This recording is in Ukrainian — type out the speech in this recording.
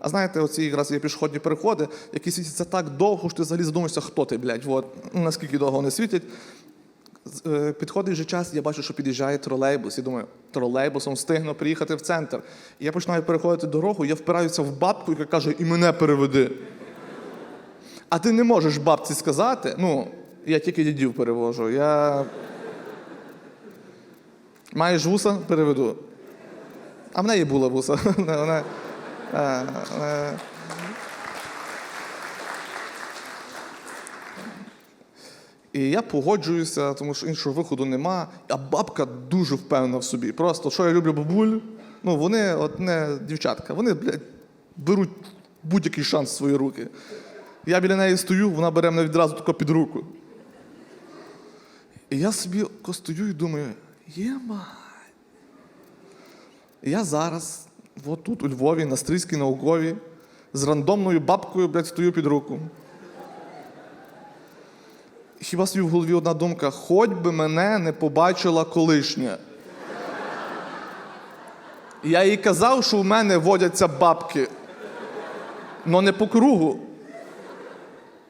А знаєте, оці якраз є пішохідні переходи, які світяться так довго, що ти взагалі задумаєшся, хто ти, блядь, от, наскільки довго вони світять. Е, Підходить вже час, я бачу, що під'їжджає тролейбус. І думаю, тролейбусом встигну приїхати в центр. І я починаю переходити дорогу, я впираюся в бабку, яка каже, і мене переведи. А ти не можеш бабці сказати, ну, я тільки дідів перевожу. Я. Маєш вуса, переведу. А в неї була вуса. Е, е, І я погоджуюся, тому що іншого виходу нема. А бабка дуже впевнена в собі. Просто що я люблю бабуль, ну вони от не дівчатка, вони блядь, беруть будь-який шанс в свої руки. Я біля неї стою, вона бере мене відразу тако під руку. І я собі стою і думаю, єма. Я зараз, от тут, у Львові, на Стрийській науковій, з рандомною бабкою, блядь, стою під руку. Хіба собі в голові одна думка, хоч би мене не побачила колишня. Я їй казав, що в мене водяться бабки. Но не по кругу.